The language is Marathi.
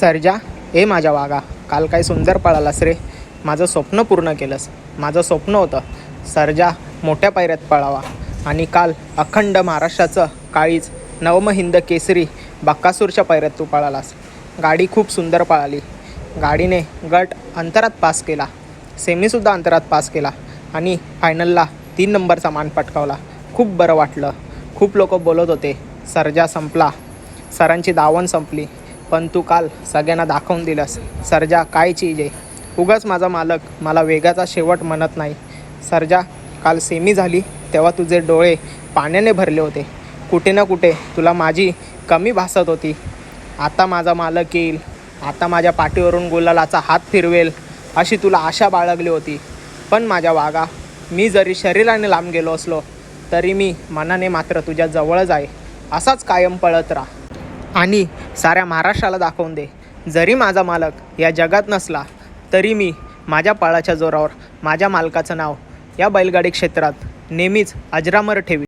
सर्जा ए माझ्या वागा काल काय सुंदर पळालास रे. माझं स्वप्न पूर्ण केलंस. माझं स्वप्न होतं सर्जा मोठ्या पायऱ्यात पळावा. आणि काल अखंड महाराष्ट्राचं काळीज नवम हिंद केसरी बक्कासूरच्या पायऱ्यात तू पळालास. गाडी खूप सुंदर पळाली. गाडीने गट अंतरात पास केला. सेमीसुद्धा अंतरात पास केला. आणि फायनलला तीन नंबरचा मान पटकावला. खूप बरं वाटलं. खूप लोक बोलत होते सर्जा संपला. सरांची दावण संपली. पण तू काल सगळ्यांना दाखवून दिलंस. सर्जा काय चीज आहे? उगाच माझा मालक मला वेगाचा शेवट म्हणत नाही. सर्जा काल सेमी झाली तेव्हा तुझे डोळे पाण्याने भरले होते. कुठे ना कुठे तुला माझी कमी भासत होती. आता माझा मालक येईल. आता माझ्या पाठीवरून गुलालाचा हात फिरवेल अशी तुला आशा बाळगली होती. पण माझ्या वागा मी जरी शरीराने लांब गेलो असलो तरी मी मनाने मात्र तुझ्या जवळच आहे. असाच कायम पळत राहा. आणि साऱ्या महाराष्ट्राला दाखवून दे. जरी माझा मालक या जगात नसला तरी मी माझ्या पळाच्या जोरावर माझ्या मालकाचं नाव या बैलगाडी क्षेत्रात नेहमीच अजरामर ठेवी